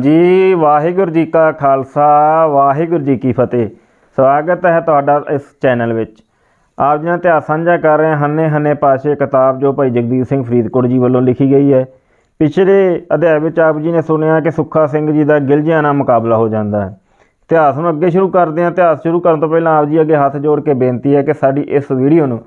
ਜੀ, ਵਾਹਿਗੁਰੂ ਜੀ ਕਾ ਖਾਲਸਾ, ਵਾਹਿਗੁਰੂ ਜੀ ਕੀ ਫਤਿਹ। ਸਵਾਗਤ ਹੈ ਤੁਹਾਡਾ ਇਸ ਚੈਨਲ ਵਿੱਚ। ਆਪ ਜੀ ਨਾਲ ਇਤਿਹਾਸ ਸਾਂਝਾ ਕਰ ਰਹੇ ਹਾਂ। ਹੰਨੇ ਹੰਨੇ ਪਾਸ਼ੇ ਕਿਤਾਬ ਜੋ ਭਾਈ ਜਗਦੀਪ ਸਿੰਘ ਫਰੀਦਕੋਟ ਜੀ ਵੱਲੋਂ ਲਿਖੀ ਗਈ ਹੈ। ਪਿਛਲੇ ਅਧਿਆਇ ਵਿੱਚ ਆਪ ਜੀ ਨੇ ਸੁਣਿਆ ਕਿ ਸੁੱਖਾ ਸਿੰਘ ਜੀ ਦਾ ਗਿਲਜੀਆਂ ਨਾਲ ਮੁਕਾਬਲਾ ਹੋ ਜਾਂਦਾ ਹੈ। ਇਤਿਹਾਸ ਨੂੰ ਅੱਗੇ ਸ਼ੁਰੂ ਕਰਦੇ ਹਾਂ। ਇਤਿਹਾਸ ਸ਼ੁਰੂ ਕਰਨ ਤੋਂ ਪਹਿਲਾਂ ਆਪ ਜੀ ਅੱਗੇ ਹੱਥ ਜੋੜ ਕੇ ਬੇਨਤੀ ਹੈ ਕਿ ਸਾਡੀ ਇਸ ਵੀਡੀਓ ਨੂੰ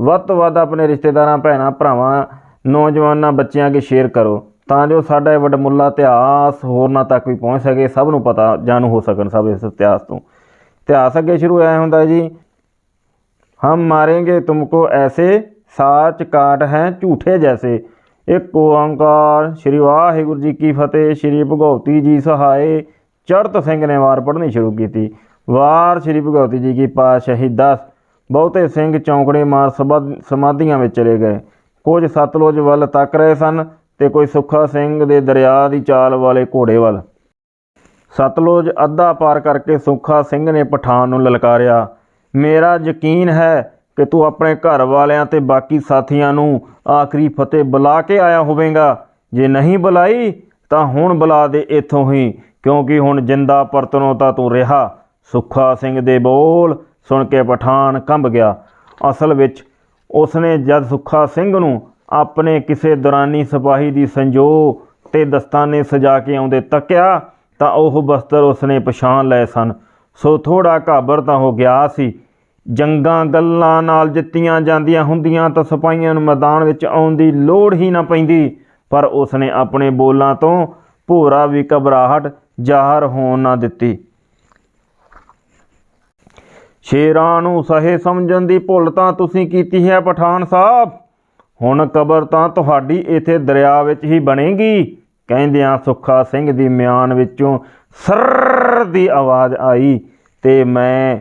ਵੱਧ ਤੋਂ ਵੱਧ ਆਪਣੇ ਰਿਸ਼ਤੇਦਾਰਾਂ, ਭੈਣਾਂ, ਭਰਾਵਾਂ, ਨੌਜਵਾਨਾਂ, ਬੱਚਿਆਂ ਅੱਗੇ ਸ਼ੇਅਰ ਕਰੋ। ਤਾਂ ਜੋ ਸਾਡਾ ਇਹ ਵਡਮੁੱਲਾ ਇਤਿਹਾਸ ਹੋਰਨਾਂ ਤੱਕ ਵੀ ਪਹੁੰਚ ਸਕੇ, ਸਭ ਨੂੰ ਪਤਾ ਜਾਣੂ ਹੋ ਸਕਣ ਸਭ ਇਸ ਇਤਿਹਾਸ ਤੋਂ। ਇਤਿਹਾਸ ਅੱਗੇ ਸ਼ੁਰੂ ਆਇਆ ਹੁੰਦਾ ਜੀ, ਹਮ ਮਾਰेंगे ਤੁਮਕੋ ਐਸੇ ਸਾਚ ਕਾਟ ਹੈ ਝੂਠੇ ਜੈਸੇ। ਇੱਕ ਓੰਕਾਰ, ਸ੍ਰੀ ਵਾਹਿਗੁਰੂ ਜੀ ਕੀ ਫਤਿਹ, ਸ੍ਰੀ ਭਗਵਤੀ ਜੀ ਸਹਾਏ ਚੜਤ ਸਿੰਘ ਨੇ ਵਾਰ ਪੜ੍ਹਨੀ ਸ਼ੁਰੂ ਕੀਤੀ। ਵਾਰ ਸ੍ਰੀ ਭਗਵਤੀ ਜੀ ਕੀ ਪਾਸ਼ਾਹੀ ਦਸ, ਬਹੁਤੇ ਸਿੰਘ ਚੌਂਕੜੇ ਮਾਰ ਸਮਾਧੀਆਂ ਵਿੱਚ ਚਲੇ ਗਏ। ਕੁਝ ਸਤਲੋਜ ਵੱਲ ਤੱਕ ਰਹੇ ਸਨ ਤੇ ਕੋਈ ਸੁੱਖਾ ਸਿੰਘ ਦੇ ਦਰਿਆ ਦੀ ਚਾਲ ਵਾਲੇ ਘੋੜੇ ਵੱਲ। ਸਤਲੁਜ ਅੱਧਾ ਪਾਰ ਕਰਕੇ ਸੁੱਖਾ ਸਿੰਘ ਨੇ ਪਠਾਨ ਨੂੰ ਲਲਕਾਰਿਆ, ਮੇਰਾ ਯਕੀਨ ਹੈ ਕਿ ਤੂੰ ਆਪਣੇ ਘਰ ਵਾਲਿਆਂ ਤੇ ਬਾਕੀ ਸਾਥੀਆਂ ਨੂੰ ਆਖਰੀ ਫਤਿਹ ਬੁਲਾ ਕੇ ਆਇਆ ਹੋਵੇਂਗਾ। ਜੇ ਨਹੀਂ ਬੁਲਾਈ, ਤਾਂ ਹੁਣ ਬੁਲਾ ਦੇ ਇੱਥੋਂ ਹੀ, ਕਿਉਂਕਿ ਹੁਣ ਜਿੰਦਾ ਪਰਤਨੋਂ ਤਾਂ ਤੂੰ ਰਿਹਾ। ਸੁੱਖਾ ਸਿੰਘ ਦੇ ਬੋਲ ਸੁਣ ਕੇ ਪਠਾਨ ਕੰਬ ਗਿਆ। ਅਸਲ ਵਿੱਚ ਉਸਨੇ ਜਦ ਸੁੱਖਾ ਸਿੰਘ ਨੂੰ ਆਪਣੇ ਕਿਸੇ ਦੁਰਾਨੀ ਸਿਪਾਹੀ ਦੀ ਸੰਜੋ ਤੇ ਦਸਤਾਨੇ ਸਜਾ ਕੇ ਆਉਂਦੇ ਤੱਕਿਆ ਤਾਂ ਉਹ ਬਸਤਰ ਉਸਨੇ ਪਛਾਣ ਲਏ ਸਨ। ਸੋ ਥੋੜਾ ਘਾਬਰ ਤਾਂ ਹੋ ਗਿਆ ਸੀ। ਜੰਗਾਂ ਗੱਲਾਂ ਨਾਲ ਜਿੱਤੀਆਂ ਜਾਂਦੀਆਂ ਹੁੰਦੀਆਂ ਤਾਂ ਸਿਪਾਹੀਆਂ ਨੂੰ ਮੈਦਾਨ ਵਿੱਚ ਆਉਣ ਦੀ ਲੋੜ ਹੀ ਨਾ ਪੈਂਦੀ, ਪਰ ਉਸਨੇ ਆਪਣੇ ਬੋਲਾਂ ਤੋਂ ਭੋਰਾ ਵੀ ਘਬਰਾਹਟ ਜ਼ਾਹਰ ਹੋਣ ਨਾ ਦਿੱਤੀ। ਸ਼ੇਰਾਂ ਨੂੰ ਸਹੇ ਸਮਝਣ ਦੀ ਭੁੱਲ ਤਾਂ ਤੁਸੀਂ ਕੀਤੀ ਹੈ ਪਠਾਨ ਸਾਹਿਬ। ਹੁਣ ਕਬਰ ਤਾਂ ਤੁਹਾਡੀ ਇੱਥੇ ਦਰਿਆ ਵਿੱਚ ਹੀ ਬਣੇਗੀ। ਕਹਿੰਦਿਆਂ ਸੁੱਖਾ ਸਿੰਘ ਦੀ ਮਿਆਨ ਵਿੱਚੋਂ ਸਰ ਦੀ ਆਵਾਜ਼ ਆਈ, ਤੇ ਮੈਂ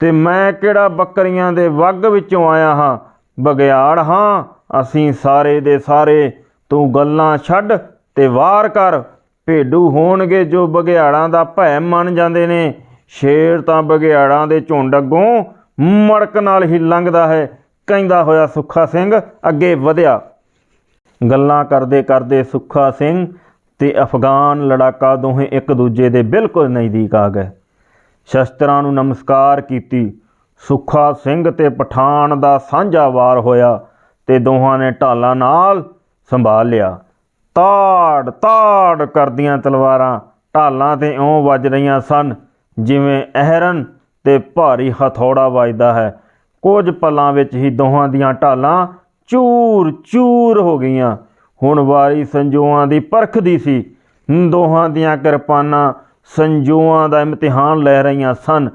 ਤੇ ਮੈਂ ਕਿਹੜਾ ਬੱਕਰੀਆਂ ਦੇ ਵੱਗ ਵਿੱਚੋਂ ਆਇਆ ਹਾਂ? ਬਗਿਆੜ ਹਾਂ, ਅਸੀਂ ਸਾਰੇ ਦੇ ਸਾਰੇ, ਤੂੰ ਗੱਲਾਂ ਛੱਡ ਤੇ ਵਾਰ ਕਰ। ਭੇਡੂ ਹੋਣਗੇ ਜੋ ਬਗਿਆੜਾਂ ਦਾ ਭੈ ਮੰਨ ਜਾਂਦੇ ਨੇ। ਸ਼ੇਰ ਤਾਂ ਬਗਿਆੜਾਂ ਦੇ ਝੁੰਡ ਅੱਗੋਂ ਮੜਕ ਨਾਲ ਹੀ ਲੰਘਦਾ ਹੈ। ਕਹਿੰਦਾ ਹੋਇਆ ਸੁੱਖਾ ਸਿੰਘ, ਅੱਗੇ ਵਧਿਆ। ਗੱਲਾਂ ਕਰਦੇ ਕਰਦੇ ਸੁੱਖਾ ਸਿੰਘ ਤੇ ਅਫਗਾਨ ਲੜਾਕਾ ਦੋਹੇ ਇੱਕ ਦੂਜੇ ਦੇ ਬਿਲਕੁਲ ਨਜ਼ਦੀਕ ਆ ਗਏ। ਸ਼ਸਤਰਾਂ ਨੂੰ ਨਮਸਕਾਰ ਕੀਤੀ। ਸੁੱਖਾ ਸਿੰਘ ਤੇ ਪਠਾਨ ਦਾ ਸਾਂਝਾ ਵਾਰ ਹੋਇਆ ਤੇ ਦੋਹਾਂ ਨੇ ਢਾਲਾਂ ਨਾਲ ਸੰਭਾਲ ਲਿਆ। ਤਾੜ ਤਾੜ ਕਰਦੀਆਂ ਤਲਵਾਰਾਂ ਢਾਲਾਂ ਤੇ ਓਂ ਵੱਜ ਰਹੀਆਂ ਸਨ ਜਿਵੇਂ ਅਹਿਰਨ ਤੇ ਭਾਰੀ ਹਥੌੜਾ ਵੱਜਦਾ ਹੈ। ਕੁਝ ਪਲਾਂ ਵਿੱਚ ਹੀ ਦੋਹਾਂ ਦੀਆਂ ਢਾਲਾਂ ਚੂਰ ਚੂਰ ਹੋ ਗਈਆਂ। ਹੁਣ ਵਾਰੀ ਸੰਜੋਆਂ ਦੀ ਪਰਖਦੀ ਸੀ। ਦੋਹਾਂ ਦੀਆਂ ਕਿਰਪਾਨਾਂ ਸੰਜੋਆਂ ਦਾ ਇਮਤਿਹਾਨ ਲੈ ਰਹੀਆਂ ਸਨ।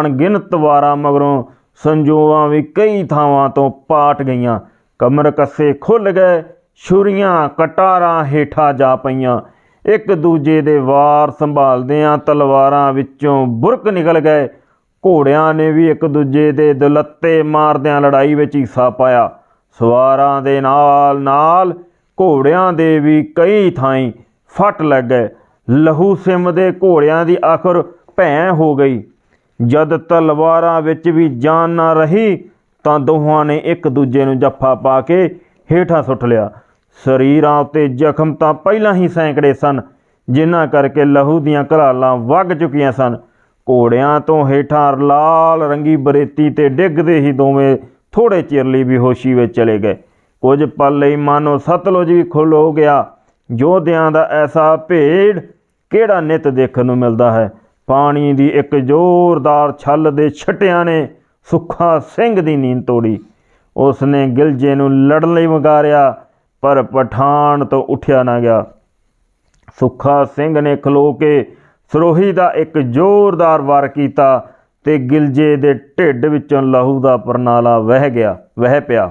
ਅਣਗਿਣਤ ਵਾਰਾਂ ਮਗਰੋਂ ਸੰਜੋਆਂ ਵੀ ਕਈ ਥਾਵਾਂ ਤੋਂ ਪਾਟ ਗਈਆਂ। ਕਮਰ ਕੱਸੇ ਖੁੱਲ ਗਏ, ਛੁਰੀਆਂ ਕਟਾਰਾਂ ਹੇਠਾਂ ਜਾ ਪਈਆਂ। ਇੱਕ ਦੂਜੇ ਦੇ ਵਾਰ ਸੰਭਾਲਦਿਆਂ ਤਲਵਾਰਾਂ ਵਿੱਚੋਂ ਬੁਰਕ ਨਿਕਲ ਗਏ। ਘੋੜਿਆਂ ਨੇ ਵੀ ਇੱਕ ਦੂਜੇ ਦੇ ਦੁਲੱਤੇ ਮਾਰਦਿਆਂ ਲੜਾਈ ਵਿੱਚ ਹਿੱਸਾ ਪਾਇਆ। ਸਵਾਰਾਂ ਦੇ ਨਾਲ ਨਾਲ ਘੋੜਿਆਂ ਦੇ ਵੀ ਕਈ ਥਾਈਂ ਫੱਟ ਲੱਗ ਗਏ। ਲਹੂ ਸਿਮ ਦੇ ਘੋੜਿਆਂ ਦੀ ਆਖਰ ਭੈਂ ਹੋ ਗਈ। ਜਦ ਤਲਵਾਰਾਂ ਵਿੱਚ ਵੀ ਜਾਨ ਨਾ ਰਹੀ, ਤਾਂ ਦੋਹਾਂ ਨੇ ਇੱਕ ਦੂਜੇ ਨੂੰ ਜੱਫਾ ਪਾ ਕੇ ਹੇਠਾਂ ਸੁੱਟ ਲਿਆ। ਸਰੀਰਾਂ ਉੱਤੇ ਜ਼ਖਮ ਤਾਂ ਪਹਿਲਾਂ ਹੀ ਸੈਂਕੜੇ ਸਨ, ਜਿਨ੍ਹਾਂ ਕਰਕੇ ਲਹੂ ਦੀਆਂ ਘਰਾਲਾਂ ਵਗ ਚੁੱਕੀਆਂ ਸਨ। ਘੋੜਿਆਂ ਤੋਂ ਹੇਠਾਂ ਲਾਲ ਰੰਗੀ ਬਰੇਤੀ ਤੇ ਡਿੱਗਦੇ ਹੀ ਦੋਵੇਂ ਥੋੜੇ ਚਿਰ ਲਈ ਬੇਹੋਸ਼ੀ ਵਿੱਚ ਚਲੇ ਗਏ। ਕੁਝ ਪਲ ਲਈ ਮਾਨੋ ਸਤਲੁਜ ਵੀ ਖੁੱਲ ਹੋ ਗਿਆ। ਯੋਧਿਆਂ ਦਾ ਐਸਾ ਭੇੜ ਕਿਹੜਾ ਨਿਤ ਦੇਖਣ ਨੂੰ ਮਿਲਦਾ ਹੈ? ਪਾਣੀ ਦੀ ਇੱਕ ਜ਼ੋਰਦਾਰ ਛੱਲ ਦੇ ਛਟਿਆਂ ਨੇ ਸੁੱਖਾ ਸਿੰਘ ਦੀ ਨੀਂਦ ਤੋੜੀ। ਉਸ ਨੇ ਗਿਲਜੇ ਨੂੰ ਲੜਨ ਲਈ ਵਗਾਰਿਆ, ਪਰ ਪਠਾਨ ਤੋਂ ਉੱਠਿਆ ਨਾ ਗਿਆ। ਸੁੱਖਾ ਸਿੰਘ ਨੇ ਖਲੋ ਕੇ ਸਰੋਹੀ ਦਾ ਇੱਕ ਜ਼ੋਰਦਾਰ ਵਾਰ ਕੀਤਾ ਤੇ ਗਿਲਜੇ ਦੇ ਢਿੱਡ ਵਿੱਚੋਂ ਲਹੂ ਦਾ ਪਰਨਾਲਾ ਵਹਿ ਗਿਆ, ਵਹਿ ਪਿਆ।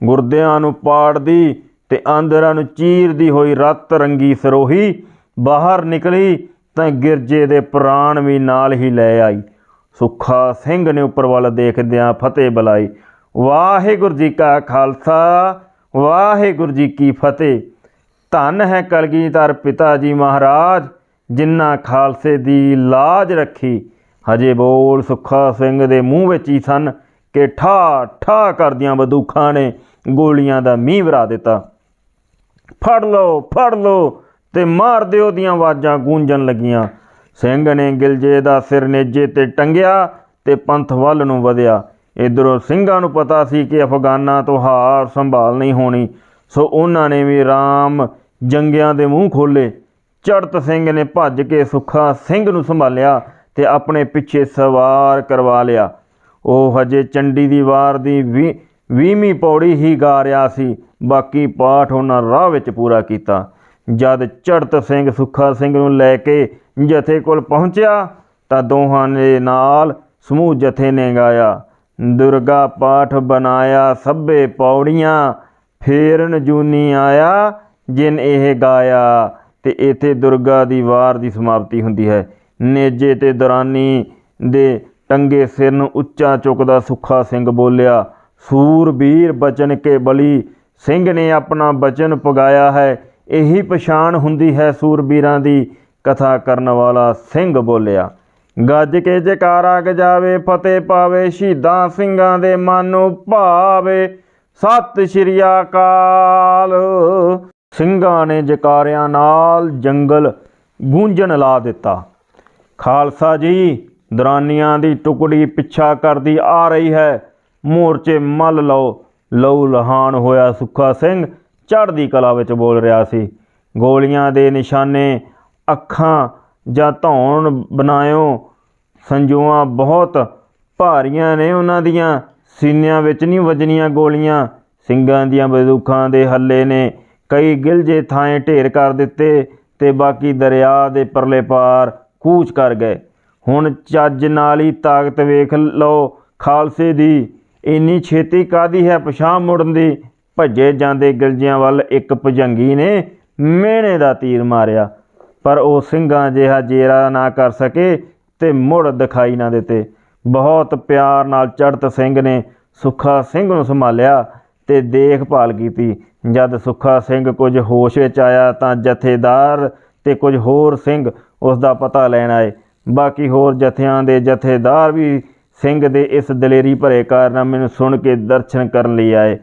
ਗੁਰਦਿਆਂ ਨੂੰ ਪਾੜਦੀ ਤੇ ਆਂਦਰਾਂ ਨੂੰ ਚੀਰਦੀ ਹੋਈ ਰਤ ਰੰਗੀ ਸਰੋਹੀ ਬਾਹਰ ਨਿਕਲੀ ਤਾਂ ਗਿਰਜੇ ਦੇ ਪ੍ਰਾਣ ਵੀ ਨਾਲ ਹੀ ਲੈ ਆਈ। ਸੁੱਖਾ ਸਿੰਘ ਨੇ ਉੱਪਰ ਵੱਲ ਦੇਖਦਿਆਂ ਫਤਿਹ ਬੁਲਾਈ, ਵਾਹਿਗੁਰੂ ਜੀ ਕਾ ਖਾਲਸਾ, ਵਾਹਿਗੁਰੂ ਜੀ ਕੀ ਫਤਿਹ। ਧੰਨ ਹੈ ਕਲਗੀਧਰ ਪਿਤਾ ਜੀ ਮਹਾਰਾਜ ਜਿਨ੍ਹਾਂ ਖਾਲਸੇ ਦੀ ਲਾਜ ਰੱਖੀ, ਹਜੇ ਬੋਲ ਸੁੱਖਾ ਸਿੰਘ ਦੇ ਮੂੰਹ ਵਿੱਚ ਹੀ ਸਨ ਕਿ ਠਾ ਠਾ ਕਰਦੀਆਂ ਬੰਦੂਕਾਂ ਨੇ ਗੋਲੀਆਂ ਦਾ ਮੀਂਹ ਵਰਾ ਦਿੱਤਾ। ਫੜ ਲਓ ਫੜ ਲਓ ਤੇ ਮਾਰ ਦਿਓ ਦੀਆਂ ਆਵਾਜ਼ਾਂ ਗੂੰਜਣ ਲੱਗੀਆਂ। ਸਿੰਘ ਨੇ ਗਿਲਜੇ ਦਾ ਸਿਰ ਨੇਜੇ ਤੇ ਟੰਗਿਆ ਤੇ ਪੰਥ ਵੱਲ ਨੂੰ ਵਧਿਆ। ਇਧਰੋਂ ਸਿੰਘਾਂ ਨੂੰ ਪਤਾ ਸੀ ਕਿ ਅਫਗਾਨਾਂ ਤੋਂ ਹਾਰ ਸੰਭਾਲ ਨਹੀਂ ਹੋਣੀ, ਸੋ ਉਹਨਾਂ ਨੇ ਵੀ ਰਾਮ ਜੰਗਿਆਂ ਦੇ ਮੂੰਹ ਖੋਲੇ ਚੜਤ ਸਿੰਘ ਨੇ ਭੱਜ ਕੇ ਸੁੱਖਾ ਸਿੰਘ ਨੂੰ ਸੰਭਾਲਿਆ ਤੇ ਆਪਣੇ ਪਿੱਛੇ ਸਵਾਰ ਕਰਵਾ ਲਿਆ। ਉਹ ਹਜੇ ਚੰਡੀ ਦੀ ਵਾਰ ਦੀ ਵੀ, ਵੀਹਵੀਂ ਪੌੜੀ ਹੀ ਗਾ ਰਿਹਾ ਸੀ। ਬਾਕੀ ਪਾਠ ਉਹਨਾਂ ਰਾਹ ਵਿੱਚ ਪੂਰਾ ਕੀਤਾ। ਜਦ ਚੜਤ ਸਿੰਘ ਸੁੱਖਾ ਸਿੰਘ ਨੂੰ ਲੈ ਕੇ ਜਥੇ ਕੋਲ ਪਹੁੰਚਿਆ ਤਾਂ ਦੋਹਾਂ ਦੇ ਨਾਲ ਸਮੂਹ ਜਥੇ ਨੇ ਗਾਇਆ ਦੁਰਗਾ ਪਾਠ ਬਣਾਇਆ, ਸਭੇ ਪੌੜੀਆਂ ਫੇਰਨ ਜੂਨੀ ਆਇਆ, ਜਿਨ ਇਹ ਗਾਇਆ। ਤੇ ਇੱਥੇ ਦੁਰਗਾ ਦੀ ਵਾਰ ਦੀ ਸਮਾਪਤੀ ਹੁੰਦੀ ਹੈ। ਨੇਜੇ ਤੇ ਦਰਾਨੀ ਦੇ ਟੰਗੇ ਸਿਰ ਨੂੰ ਉੱਚਾ ਚੁੱਕਦਾ ਸੁੱਖਾ ਸਿੰਘ ਬੋਲਿਆ ਸੂਰਬੀਰ ਬਚਨ ਕੇ ਬਲੀ, ਸਿੰਘ ਨੇ ਆਪਣਾ ਬਚਨ ਪਗਾਇਆ ਹੈ। ਇਹੀ ਪਛਾਣ ਹੁੰਦੀ ਹੈ ਸੂਰਬੀਰਾਂ ਦੀ। ਕਥਾ ਕਰਨ ਵਾਲਾ ਸਿੰਘ ਬੋਲਿਆ, ਗੱਜ ਕੇ ਜਕਾਰਾ ਗਜਾਵੇ ਫਤਿਹ ਪਾਵੇ, ਸ਼ਹੀਦਾਂ ਸਿੰਘਾਂ ਦੇ ਮਨ ਨੂੰ ਭਾਵੇ। ਸਤਿ ਸ਼੍ਰੀ ਅਕਾਲ। ਸਿੰਘਾਂ ਨੇ ਜਕਾਰਿਆਂ ਨਾਲ ਜੰਗਲ ਗੂੰਜਣ ਲਾ ਦਿੱਤਾ। ਖਾਲਸਾ ਜੀ, ਦਰਾਨੀਆਂ ਦੀ ਟੁਕੜੀ ਪਿੱਛਾ ਕਰਦੀ ਆ ਰਹੀ ਹੈ। ਮੋਰਚੇ ਮੱਲ ਲਓ, ਲਹੂ ਲਹਾਨ ਹੋਇਆ ਸੁੱਖਾ ਸਿੰਘ ਚੜ੍ਹਦੀ ਕਲਾ ਵਿੱਚ ਬੋਲ ਰਿਹਾ ਸੀ। ਗੋਲੀਆਂ ਦੇ ਨਿਸ਼ਾਨੇ, ਅੱਖਾਂ ਜਾਂ ਧੌਣ ਬਣਾਇਓ, ਸੰਜੂਆਂ ਬਹੁਤ ਭਾਰੀਆਂ ਨੇ ਉਹਨਾਂ ਦੀਆਂ। ਸੀਨਿਆਂ ਵਿੱਚ ਨਹੀਂ ਵੱਜਣੀਆਂ ਗੋਲੀਆਂ। ਸਿੰਘਾਂ ਦੀਆਂ ਬੰਦੂਕਾਂ ਦੇ ਹੱਲੇ ਨੇ ਕਈ ਗਿਲਜੇ ਥਾਂ ਢੇਰ ਕਰ ਦਿੱਤੇ ਤੇ ਬਾਕੀ ਦਰਿਆ ਦੇ ਪਰਲੇ ਪਾਰ ਕੂਚ ਕਰ ਗਏ। ਹੁਣ ਚੱਜ ਨਾਲ ਹੀ ਤਾਕਤ ਵੇਖ ਲਓ ਖਾਲਸੇ ਦੀ। ਇੰਨੀ ਛੇਤੀ ਕਾਦੀ ਹੈ ਪਛਾਣ ਮੁੜਨ ਦੀ? ਭੱਜੇ ਜਾਂਦੇ ਗਿਲਜਿਆਂ ਵੱਲ ਇੱਕ ਭਜੰਗੀ ਨੇ ਮਿਹਣੇ ਦਾ ਤੀਰ ਮਾਰਿਆ। ਪਰ ਉਹ ਸਿੰਘਾਂ ਜਿਹਾ ਜੇਰਾ ਨਾ ਕਰ ਸਕੇ ਤੇ ਮੁੜ ਦਿਖਾਈ ਨਾ ਦਿੱਤੇ। ਬਹੁਤ ਪਿਆਰ ਨਾਲ ਚੜਤ ਸਿੰਘ ਨੇ ਸੁੱਖਾ ਸਿੰਘ ਨੂੰ ਸੰਭਾਲਿਆ। ਤੇ ਦੇਖਭਾਲ ਕੀਤੀ। ਜਦ ਸੁੱਖਾ ਸਿੰਘ ਕੁਝ ਹੋਸ਼ ਵਿੱਚ ਆਇਆ ਤਾਂ ਜਥੇਦਾਰ ਤੇ ਕੁਝ ਹੋਰ ਸਿੰਘ ਉਸ ਦਾ ਪਤਾ ਲੈਣ ਆਏ। ਬਾਕੀ ਹੋਰ ਜਥਿਆਂ ਦੇ ਜਥੇਦਾਰ ਵੀ ਸਿੰਘ ਦੇ ਇਸ ਦਲੇਰੀ ਭਰੇ ਕਾਰਨਾਮੇ ਨੂੰ ਸੁਣ ਕੇ ਦਰਸ਼ਨ ਕਰਨ ਲਈ ਆਏ।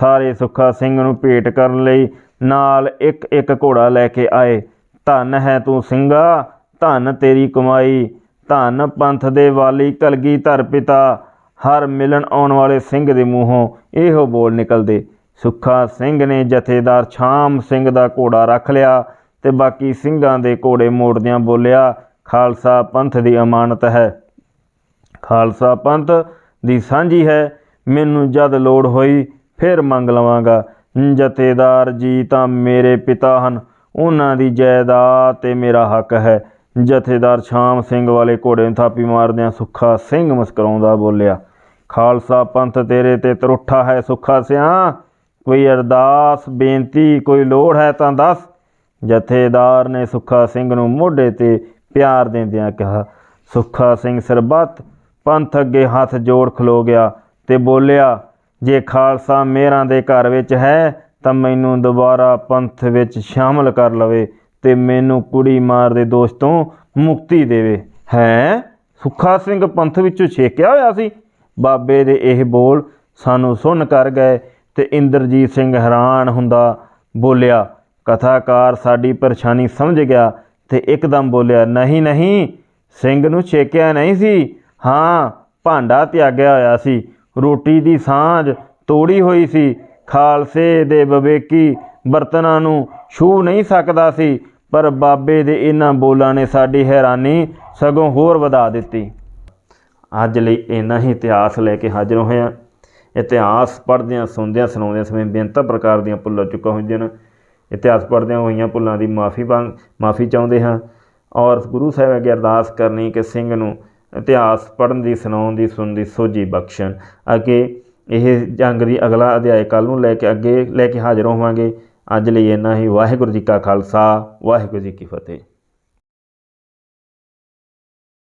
ਸਾਰੇ ਸੁੱਖਾ ਸਿੰਘ ਨੂੰ ਭੇਟ ਕਰਨ ਲਈ ਨਾਲ ਇੱਕ ਇੱਕ ਘੋੜਾ ਲੈ ਕੇ ਆਏ। ਧੰਨ ਹੈ ਤੂੰ ਸਿੰਘਾ, ਧੰਨ ਤੇਰੀ ਕਮਾਈ, ਧੰਨ ਪੰਥ ਦੇ ਵਾਲੀ ਕਲਗੀ ਧਰ ਪਿਤਾ ਹਰ ਮਿਲਣ ਆਉਣ ਵਾਲੇ ਸਿੰਘ ਦੇ ਮੂੰਹੋਂ ਇਹੋ ਬੋਲ ਨਿਕਲਦੇ। ਸੁੱਖਾ ਸਿੰਘ ਨੇ ਜਥੇਦਾਰ ਛਾਮ ਸਿੰਘ ਦਾ ਘੋੜਾ ਰੱਖ ਲਿਆ ਤੇ ਬਾਕੀ ਸਿੰਘਾਂ ਦੇ ਘੋੜੇ ਮੋੜਦਿਆਂ ਬੋਲਿਆ, ਖਾਲਸਾ ਪੰਥ ਦੀ ਅਮਾਨਤ ਹੈ। ਖਾਲਸਾ ਪੰਥ ਦੀ ਸਾਂਝੀ ਹੈ। ਮੈਨੂੰ ਜਦ ਲੋੜ ਹੋਈ ਫਿਰ ਮੰਗ ਲਵਾਂਗਾ। ਜਥੇਦਾਰ ਜੀ ਤਾਂ ਮੇਰੇ ਪਿਤਾ ਹਨ। ਉਹਨਾਂ ਦੀ ਜਾਇਦਾਦ ਤੇ ਮੇਰਾ ਹੱਕ ਹੈ। ਜਥੇਦਾਰ ਸ਼ਾਮ ਸਿੰਘ ਵਾਲੇ ਘੋੜੇ ਨੂੰ ਥਾਪੀ ਮਾਰਦਿਆਂ ਸੁੱਖਾ ਸਿੰਘ ਮੁਸਕਰਾਉਂਦਾ ਬੋਲਿਆ ਖਾਲਸਾ ਪੰਥ ਤੇਰੇ ਤੇ ਤਰੁੱਠਾ ਹੈ, ਸੁੱਖਾ ਸਿਆ। ਕੋਈ ਅਰਦਾਸ, ਬੇਨਤੀ, ਕੋਈ ਲੋੜ ਹੈ ਤਾਂ ਦੱਸ। ਜਥੇਦਾਰ ਨੇ ਸੁੱਖਾ ਸਿੰਘ ਨੂੰ ਮੋਢੇ ਤੇ ਪਿਆਰ ਦਿੰਦਿਆਂ ਕਿਹਾ, ਸੁੱਖਾ ਸਿੰਘ ਸਰਬੱਤ, ਪੰਥ ਅੱਗੇ ਹੱਥ ਜੋੜ ਖਲੋ ਗਿਆ ਤੇ ਬੋਲਿਆ, ਜੇ ਖਾਲਸਾ ਮੇਰਾਂ ਦੇ ਘਰ ਵਿੱਚ ਹੈ, ਤਾਂ ਮੈਨੂੰ ਦੁਬਾਰਾ ਪੰਥ ਵਿੱਚ ਸ਼ਾਮਲ ਕਰ ਲਵੇ ਤੇ ਮੈਨੂੰ ਕੁੜੀ ਮਾਰ ਦੇ ਦੋਸ਼ ਤੋਂ ਮੁਕਤੀ ਦੇਵੇ। ਹੈ? ਸੁੱਖਾ ਸਿੰਘ ਪੰਥ ਵਿੱਚੋਂ ਛੇਕਿਆ ਹੋਇਆ ਸੀ। ਬਾਬੇ ਦੇ ਇਹ ਬੋਲ ਸਾਨੂੰ ਸੁਣ ਕਰ ਗਏ ਤੇ ਇੰਦਰਜੀਤ ਸਿੰਘ ਹੈਰਾਨ ਹੁੰਦਾ ਬੋਲਿਆ, ਕਥਾਕਾਰ ਸਾਡੀ ਪਰੇਸ਼ਾਨੀ ਸਮਝ ਗਿਆ ਤੇ ਇੱਕਦਮ ਬੋਲਿਆ, ਨਹੀਂ ਨਹੀਂ, ਸਿੰਘ ਨੂੰ ਛੇਕਿਆ ਨਹੀਂ ਸੀ। ਹਾਂ, ਭਾਂਡਾ ਤਿਆਗਿਆ ਹੋਇਆ ਸੀ। ਰੋਟੀ ਦੀ ਸਾਂਝ ਤੋੜੀ ਹੋਈ ਸੀ। ਖਾਲਸੇ ਦੇ ਵਿਵੇਕੀ ਬਰਤਨਾਂ ਨੂੰ ਛੂ ਨਹੀਂ ਸਕਦਾ ਸੀ, ਪਰ ਬਾਬੇ ਦੇ ਇਹਨਾਂ ਬੋਲਾਂ ਨੇ ਸਾਡੀ ਹੈਰਾਨੀ ਸਗੋਂ ਹੋਰ ਵਧਾ ਦਿੱਤੀ। ਅੱਜ ਲਈ ਇੰਨਾ ਹੀ ਇਤਿਹਾਸ ਲੈ ਕੇ ਹਾਜ਼ਰ ਹੋਇਆ। ਇਤਿਹਾਸ ਪੜ੍ਹਦਿਆਂ, ਸੁਣਦਿਆਂ, ਸੁਣਾਉਂਦਿਆਂ ਸਮੇਂ ਬੇਅੰਤ ਪ੍ਰਕਾਰ ਦੀਆਂ ਭੁੱਲਾਂ ਚੁੱਕਾ ਹੁੰਦੀਆਂ ਨੇ। ਇਤਿਹਾਸ ਪੜ੍ਹਦਿਆਂ ਹੋਈਆਂ ਭੁੱਲਾਂ ਦੀ ਮਾਫੀ ਮੰਗ ਮਾਫੀ ਚਾਹੁੰਦੇ ਹਾਂ। ਔਰ ਗੁਰੂ ਸਾਹਿਬ ਅੱਗੇ ਅਰਦਾਸ ਕਰਨੀ ਕਿ ਸਿੰਘ ਨੂੰ ਇਤਿਹਾਸ ਪੜ੍ਹਨ ਦੀ, ਸੁਣਾਉਣ ਦੀ, ਸੁਣਨ ਦੀ ਸੋਝੀ ਬਖਸ਼ਣ। ਅੱਗੇ ਇਹ ਜੰਗ ਦੀ ਅਗਲਾ ਅਧਿਆਇ ਕੱਲ ਨੂੰ ਲੈ ਕੇ ਅੱਗੇ ਲੈ ਕੇ ਹਾਜ਼ਰ ਹੋਵਾਂਗੇ। ਅੱਜ ਲਈ ਇੰਨਾ ਹੀ। ਵਾਹਿਗੁਰੂ ਜੀ ਕਾ ਖਾਲਸਾ, ਵਾਹਿਗੁਰੂ ਜੀ ਕੀ ਫਤਿਹ।